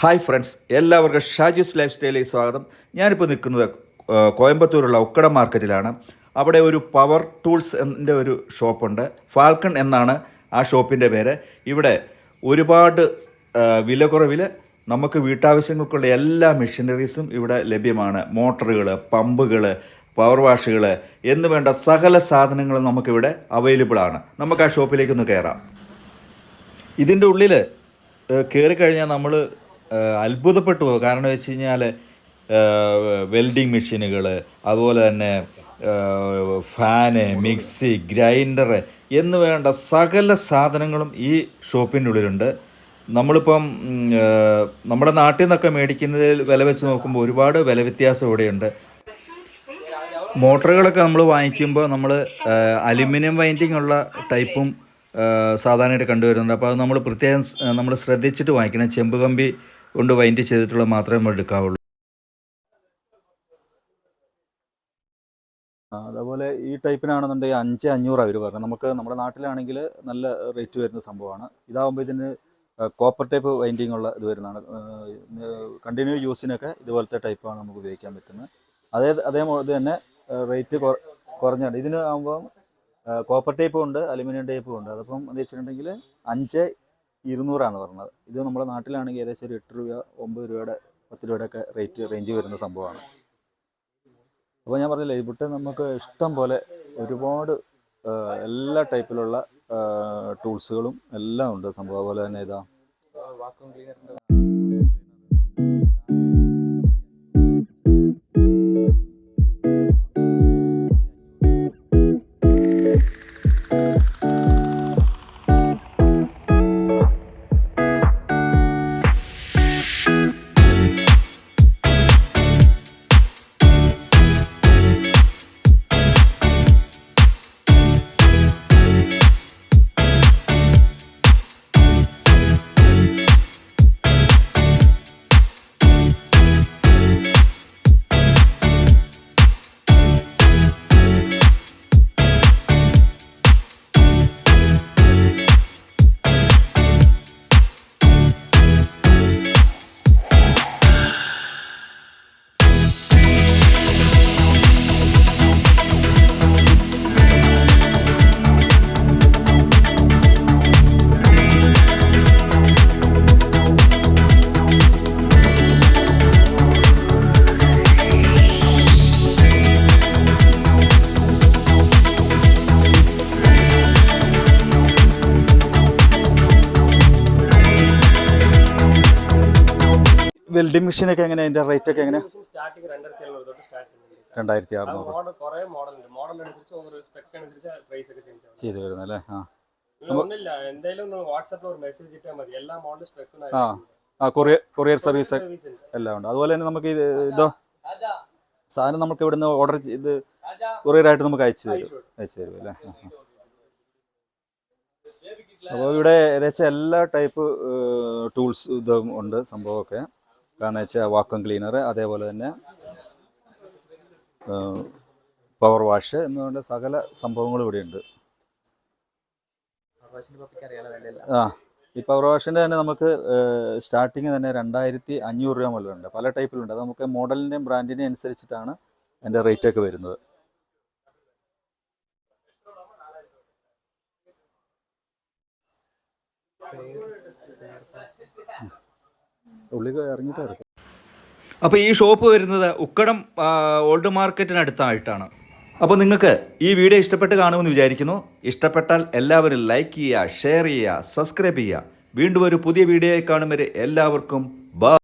Hi friends എല്ലാവർക്കും Shaji's life സ്റ്റൈലിലേക്ക് സ്വാഗതം. ഞാനിപ്പോൾ നിൽക്കുന്നത് കോയമ്പത്തൂരുള്ള ഉക്കട മാർക്കറ്റിലാണ്. അവിടെ ഒരു പവർ ടൂൾസ് എന്റെ ഒരു ഷോപ്പുണ്ട് ഫാൽക്കൺ എന്നാണ് ആ ഷോപ്പിന്റെ പേര്. ഇവിടെ ഒരുപാട് ആ, വില കുറവിൽ നമുക്ക് വീട്ടാവശ്യങ്ങൾക്കുള്ള എല്ലാ മെഷീനറീസും ഇവിടെ ലഭ്യമാണ്. മോട്ടറുകൾ പമ്പുകൾ പവർ വാഷുകൾ എന്ന് വേണ്ട സകല സാധനങ്ങളും നമുക്കിവിടെ അവൈലബിൾ ആണ്. നമുക്ക് ആ ഷോപ്പിലേക്കൊന്ന് കയറാം ഇതിന്റെ ഉള്ളിൽ കയറി കഴിഞ്ഞാൽ നമ്മൾ അത്ഭുതപ്പെട്ടു പോകും. കാരണം വെച്ച് കഴിഞ്ഞാൽ വെൽഡിങ് മെഷീനുകൾ അതുപോലെ തന്നെ ഫാന് മിക്സി ഗ്രൈൻഡർ എന്ന് വേണ്ട സകല സാധനങ്ങളും ഈ ഷോപ്പിന്റെ ഉള്ളിലുണ്ട്. നമ്മളിപ്പം നമ്മുടെ നാട്ടിൽ നിന്നൊക്കെ മേടിക്കുന്നതിൽ വില വെച്ച് നോക്കുമ്പോൾ ഒരുപാട് വില വ്യത്യാസം ഇവിടെയുണ്ട്. മോട്ടറുകളൊക്കെ നമ്മൾ വാങ്ങിക്കുമ്പോൾ നമ്മൾ അലുമിനിയം വൈൻഡിങ് ഉള്ള ടൈപ്പും സാധാരണയായിട്ട് കണ്ടുവരുന്നുണ്ട്. അപ്പോൾ അത് നമ്മൾ പ്രത്യേകം നമ്മൾ ശ്രദ്ധിച്ചിട്ട് വാങ്ങിക്കണം. ചെമ്പ് കമ്പി കൊണ്ട് വൈൻഡ് ചെയ്തിട്ടുള്ള മാത്രമേ നമ്മൾ എടുക്കാവുള്ളൂ. അതേപോലെ ഈ ടൈപ്പിനാണെന്നുണ്ടെങ്കിൽ അഞ്ച് അഞ്ഞൂറ് അവർ പറഞ്ഞത്. നമുക്ക് നമ്മുടെ നാട്ടിലാണെങ്കിൽ നല്ല റേറ്റ് വരുന്ന സംഭവമാണ്. ഇതാകുമ്പോൾ ഇതിന് കോപ്പർ ടൈപ്പ് വൈൻഡിങ് ഉള്ള ഇത് വരുന്നതാണ്. കണ്ടിന്യൂ യൂസിനൊക്കെ ഇതുപോലത്തെ ടൈപ്പാണ് നമുക്ക് ഉപയോഗിക്കാൻ പറ്റുന്നത്. അതേ അതേ ഇത് തന്നെ റേറ്റ് കുറഞ്ഞാണ്. ഇതിന് ആകുമ്പം കോപ്പർ ടൈപ്പും ഉണ്ട് അലുമിനിയം ടൈപ്പും ഉണ്ട്. അതപ്പം എന്ന് വെച്ചിട്ടുണ്ടെങ്കിൽ അഞ്ച് ഇരുന്നൂറാണ് പറഞ്ഞത്. ഇത് നമ്മുടെ നാട്ടിലാണെങ്കിൽ ഏകദേശം ഒരു എട്ട് രൂപ ഒമ്പത് രൂപയുടെ പത്ത് രൂപയുടെ ഒക്കെ റേറ്റ് റേഞ്ച് വരുന്ന സംഭവമാണ്. അപ്പോൾ ഞാൻ പറഞ്ഞില്ലേ ഇവിടെ നമുക്ക് ഇഷ്ടം പോലെ ഒരുപാട് എല്ലാ ടൈപ്പിലുള്ള ടൂൾസുകളും എല്ലാം ഉണ്ട്. സംഭവം അതുപോലെ തന്നെ ഇതാ. വെൽഡിംഗ് മെഷീനൊക്കെ എങ്ങനെ അതിന്റെ റേറ്റ് ഒക്കെ എങ്ങനെ? സ്റ്റാർട്ടിങ് രണ്ടായിരത്തി എഴുന്നൂറ് തൊട്ട് സ്റ്റാർട്ട് ചെയ്യുന്നുണ്ട്. രണ്ടായിരത്തി അറുന്നൂറ് മോഡൽ കുറെ മോഡൽ മോഡൽ അനുസരിച്ച് ഒരു സ്പെക് അനുസരിച്ച് പ്രൈസ് ഒക്കെ ചേഞ്ച് ആവും. ചെയ്ത് അല്ലേ ആ. ഇല്ല ഒന്നുമില്ല. എന്തായാലും ഒന്ന് വാട്സാപ്പിൽ ഒരു മെസ്സേജ് ഇട്ടാൽ മതി. എല്ലാ മോഡൽ സ്പെക്കും ആ. ആ കൊറിയർ കൊറിയർ സർവീസ് എല്ലാം ഉണ്ട്. അതുപോലെ തന്നെ നമുക്ക് ഇത് ഇതോ? സാധനം നമുക്ക് ഇവിടുന്ന് ഓർഡർ ചെയ്ത് കൊറിയറായിട്ട് നമുക്ക് അയച്ചു തരും. അയച്ചു തരും അല്ലേ. അപ്പോൾ ഇവിടെ ഏകദേശം എല്ലാ ടൈപ്പ് ടൂൾസ് ഇതും ഉണ്ട് സംഭവമൊക്കെ. കാരണം വെച്ചാൽ വാക്വം ക്ലീനർ അതേപോലെ തന്നെ പവർ വാഷ് എന്നുകൊണ്ട് സകല സംഭവങ്ങളും ഇവിടെ ഉണ്ട് അറിയാലോ വേണ്ടില്ല. ആ ഈ പവർ വാഷിന്റെ തന്നെ നമുക്ക് സ്റ്റാർട്ടിങ് തന്നെ രണ്ടായിരത്തി അഞ്ഞൂറ് രൂപ മുതലുണ്ട്. പല ടൈപ്പിലുണ്ട്. അത് നമുക്ക് മോഡലിന്റെയും ബ്രാൻഡിന്റെയും അനുസരിച്ചിട്ടാണ് അതിന്റെ റേറ്റ് ഒക്കെ വരുന്നത്. ഉള്ളി എടുക്കും അപ്പോൾ ഈ ഷോപ്പ് വരുന്നത് ഉക്കടം ഓൾഡ് ഓൾഡ് മാർക്കറ്റിനടുത്തായിട്ടാണ്. അപ്പോൾ നിങ്ങൾക്ക് ഈ വീഡിയോ ഇഷ്ടപ്പെട്ട് കാണുമെന്ന് വിചാരിക്കുന്നു. ഇഷ്ടപ്പെട്ടാൽ എല്ലാവരും ലൈക്ക് ചെയ്യുക ഷെയർ ചെയ്യുക സബ്സ്ക്രൈബ് ചെയ്യുക. വീണ്ടും ഒരു പുതിയ വീഡിയോയെ കാണും വരെ എല്ലാവർക്കും ബൈ